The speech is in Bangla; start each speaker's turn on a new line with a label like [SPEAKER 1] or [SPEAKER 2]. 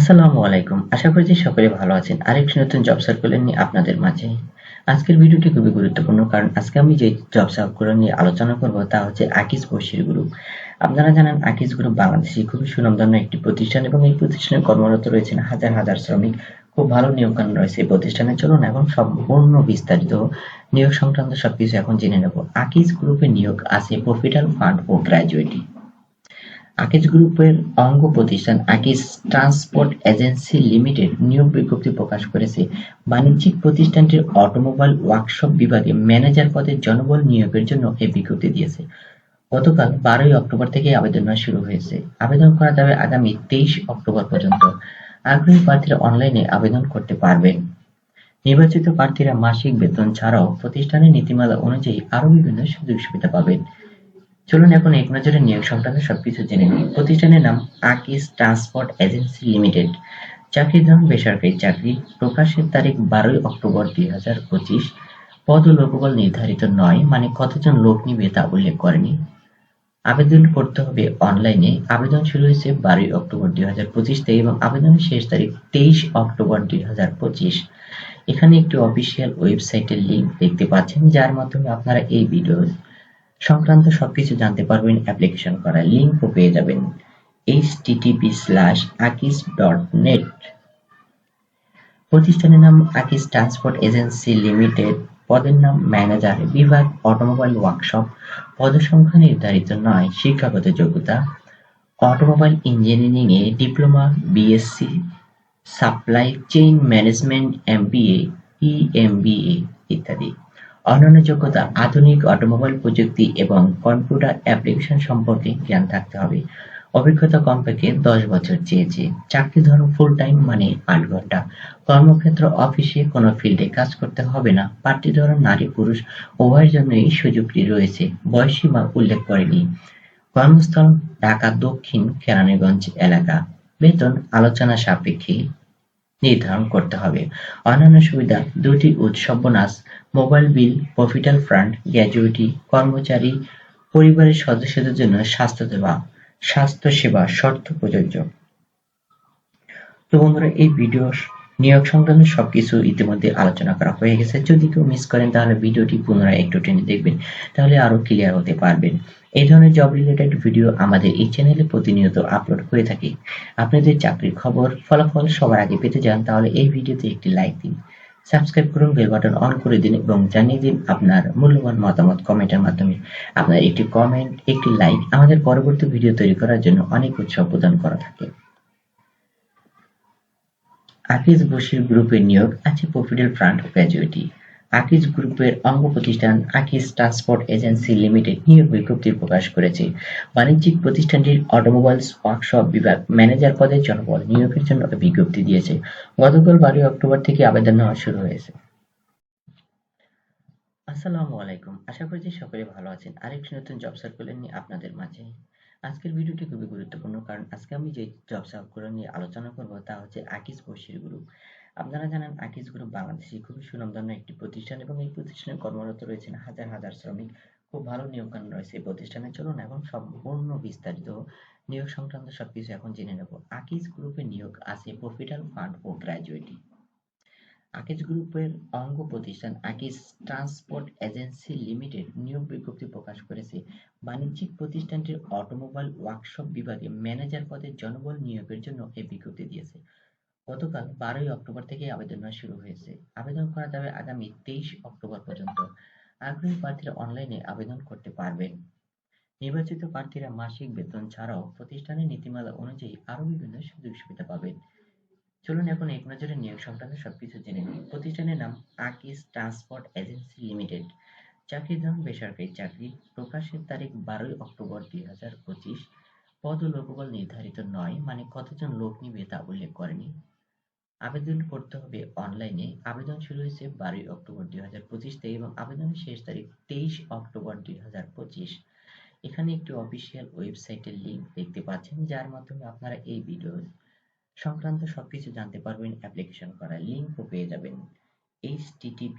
[SPEAKER 1] আসসালামু আলাইকুম। আশা করছি সকলে ভালো আছেন। আরেকটি নতুন জব সার্কুলার নিয়ে আপনাদের মাঝে। আজকের ভিডিওটি খুবই গুরুত্বপূর্ণ কারণ আজকে আমি যে জব সার্কুলার নিয়ে আলোচনা করব তা হচ্ছে আকিস বশির গ্রুপ আপনারা জানেন আকিস গ্রুপ বাংলাদেশে খুবই সুনামধন্য একটি প্রতিষ্ঠান এবং এই প্রতিষ্ঠানে কর্মরত রয়েছেন হাজার হাজার শ্রমিক। খুব ভালো নিয়োগকানুন রয়েছে এই প্রতিষ্ঠানের। চলুন এবং সম্পূর্ণ বিস্তারিত নিয়োগ সংক্রান্ত সবকিছু এখন জেনে নেব। আকিস গ্রুপে নিয়োগ আছে প্রফিটাল ফান্ড ও গ্র্যাজুয়েটি আকিজ গ্রুপের অঙ্গ প্রতিষ্ঠান আকিজ ট্রান্সপোর্ট এজেন্সি লিমিটেড নিয়োগ বিজ্ঞপ্তি প্রকাশ করেছে। বাণিজ্যিক প্রতিষ্ঠানটির অটোমোবাইল ওয়ার্কশপ বিভাগে ম্যানেজার পদে জনবল নিয়োগের জন্য এই বিজ্ঞপ্তি দিয়েছে। গতকাল বারোই অক্টোবর থেকে আবেদন শুরু হয়েছে। আবেদন করা যাবে আগামী তেইশ অক্টোবর পর্যন্ত। আগ্রহী প্রার্থীরা অনলাইনে আবেদন করতে পারবেন। নির্বাচিত প্রার্থীরা মাসিক বেতন ছাড়াও প্রতিষ্ঠানের নীতিমালা অনুযায়ী আরও বিভিন্ন সুযোগ সুবিধা পাবেন। চলুন এখন এক নজরে নিয়োগ সংক্রান্ত সবকিছু জেনে নিই। প্রতিষ্ঠানের নাম আকিস ট্রান্সপোর্ট এজেন্সি লিমিটেড। চাকরির ধরন বেসরকারি চাকরি। প্রকাশের তারিখ বারোই অক্টোবর দুই হাজার পঁচিশ। পদ ও লোকবল নির্ধারিত নয় মানে কতজন লোক নিবে তা উল্লেখ করেনি। আবেদন করতে হবে অনলাইনে। আবেদন শুরু হয়েছে বারোই অক্টোবর দুই হাজার পঁচিশ থেকে এবং আবেদনের শেষ তারিখ তেইশ অক্টোবর দুই হাজার পঁচিশ। এখানে একটি অফিসিয়াল ওয়েবসাইটের লিঙ্ক দেখতে পাচ্ছেন, যার মাধ্যমে আপনারা এই ভিডিও সংক্রান্ত সবকিছু জানতে পারবেন অ্যাপ্লিকেশন করার লিঙ্কও পেয়ে যাবেন। http স্ল্যাশ আকিস ডট নেট প্রতিষ্ঠানের নাম আকিস ট্রান্সপোর্ট এজেন্সি লিমিটেড পদের নাম ম্যানেজার বিভাগ অটোমোবাইল ওয়ার্কশপ পদসংখ্যা নির্ধারিত নয়, শিক্ষাগত যোগ্যতা অটোমোবাইল ইঞ্জিনিয়ারিং এ diploma BSc supply chain management MBA EMBA ইত্যাদি। অন্যান্য যোগ্যতা, আধুনিক অটোমোবাইল প্রযুক্তি এবং কম্পিউটার অ্যাপ্লিকেশন সম্পর্কে জ্ঞান থাকতে হবে। অভিজ্ঞতা কমপক্ষে দশ বছর চেয়েছে। চাকরি ধরন ফুল টাইম মানে আট ঘণ্টা। কর্মক্ষেত্র অফিসে কোনো ফিল্ডে কাজ করতে হবে না। প্রার্থী ধরন নারী, পুরুষ, উভয়ের জন্য এই সুযোগটি রয়েছে। বয়সীমা উল্লেখ করেনি। কর্মস্থল, ঢাকা, দক্ষিণ কেরানীগঞ্জ এলাকা। বেতন, আলোচনা সাপেক্ষে নির্ধারণ করতে হবে। অন্যান্য সুবিধা, দুটি উৎসব বোনাস মোবাইল বিল, প্রফিটাল ফান্ড, গ্র্যাজুইটি, কর্মচারী, পরিবারের সদস্যদের জন্য স্বাস্থ্য সেবা স্বাস্থ্য সেবা, শর্ত প্রযোজ্য। তো বন্ধুরা, এই ভিডিও নিয়োগ সংক্রান্ত সবকিছু ইতিমধ্যে আলোচনা করা হয়ে গেছে। যদি কেউ মিস করেন, তাহলে ভিডিওটি পুনরায় একটু টেনে দেখবেন, তাহলে আরও ক্লিয়ার হতে পারবেন। এই ধরনের জব রিলেটেড ভিডিও আমাদের এই চ্যানেলে প্রতিনিয়ত আপলোড হয়ে থাকে। আপনাদের চাকরির খবর, ফলাফল সবার আগে পেতে চান, তাহলে এই ভিডিওতে একটি লাইক দিন। সাবস্ক্রাইব করুন, বেল বাটন অন করে দিন এবং জানিয়ে দিন আপনার মূল্যবান মতামত কমেন্টের মাধ্যমে। আপনার একটি কমেন্ট, একটি লাইক আমাদের পরবর্তী ভিডিও তৈরি করার জন্য অনেক উৎসাহ প্রদান করা থাকে। আকিজ বসির গ্রুপের নিয়োগ আছে প্রফিডেল ফ্রান্ট গ্র্যাজুয়েটি আকিজ গ্রুপের অঙ্গ প্রতিষ্ঠান আকিজ ট্রান্সপোর্ট এজেন্সি লিমিটেড নিয়োগ বিজ্ঞপ্তি প্রকাশ করেছে। বাণিজ্যিক প্রতিষ্ঠানটির অটোমোবাইলস ওয়ার্কশপ বিভাগ ম্যানেজার পদে জনবল নিয়োগের জন্য বিজ্ঞপ্তি দিয়েছে। গতকাল বারোই অক্টোবর থেকে আবেদন নেওয়া শুরু হয়েছে। আসসালামু আলাইকুম। আশা করছি সকলে ভালো আছেন। আরেকটি নতুন জব সার্কুলার নিয়ে আপনাদের মাঝে। আজকের ভিডিওটি খুবই গুরুত্বপূর্ণ, কারণ আজকে আমি যে জব সার্কুলার নিয়ে আলোচনা করব তা হচ্ছে আকিজ বশির গ্রুপ আপনারা জানেন আকিজ গ্রুপ বাংলাদেশে খুবই সুনামধন্য একটি প্রতিষ্ঠান এবং এই প্রতিষ্ঠানে কর্মরত রয়েছেন হাজার হাজার শ্রমিক। খুব ভালো নিয়োগকানুন রয়েছে এই প্রতিষ্ঠানে চলুন এখন সম্পূর্ণ বিস্তারিত নিয়োগ সংক্রান্ত সবকিছু এখন জেনে নেব। আকিজ গ্রুপে নিয়োগ আছে প্রফিটাল ফান্ড ও গ্র্যাজুয়েটি। আকিজ গ্রুপের অঙ্গ প্রতিষ্ঠান আকিজ ট্রান্সপোর্ট এজেন্সি লিমিটেড নিয়োগ বিজ্ঞপ্তি প্রকাশ করেছে। বাণিজ্যিক প্রতিষ্ঠানটির অটোমোবাইল ওয়ার্কশপ বিভাগে ম্যানেজার পদে জনবল নিয়োগের জন্য এই বিজ্ঞপ্তি দিয়েছে। গতকাল বারোই অক্টোবর থেকে আবেদন শুরু হয়েছে। আবেদন করা যাবে আগামী তেইশ অক্টোবর পর্যন্ত। আগ্রহী প্রার্থীরা অনলাইনে আবেদন করতে পারবেন। নির্বাচিত প্রার্থীরা মাসিক বেতন ছাড়াও প্রতিষ্ঠানের নীতিমালা অনুযায়ী আরও বিভিন্ন সুযোগ সুবিধা পাবেন। চলুন এখন এক নজরে নিয়োগ সংক্রান্ত সবকিছু জেনে নিই। প্রতিষ্ঠানের নাম আকিস ট্রান্সপোর্ট এজেন্সি লিমিটেড। চাকরির ধরন বেসরকারি চাকরি। প্রকাশের তারিখ বারোই অক্টোবর দুই হাজার পঁচিশ। পদ ও লোকবল নির্ধারিত নয় মানে কতজন লোক নিবে তা উল্লেখ করেনি। আবেদন করতে হবে অনলাইনে আবেদন শুরু হয়েছে বারোই অক্টোবর দুই হাজার পঁচিশ থেকে এবং আবেদনের শেষ তারিখ তেইশ অক্টোবর দুই হাজার পঁচিশ। এখানে একটি অফিসিয়াল ওয়েবসাইটের লিঙ্ক দেখতে পাচ্ছেন, যার মাধ্যমে আপনারা এই ভিডিও সংক্রান্ত সবকিছু জানতে পারবেন। অ্যাপ্লিকেশন করার লিঙ্কও পেয়ে যাবেন। Http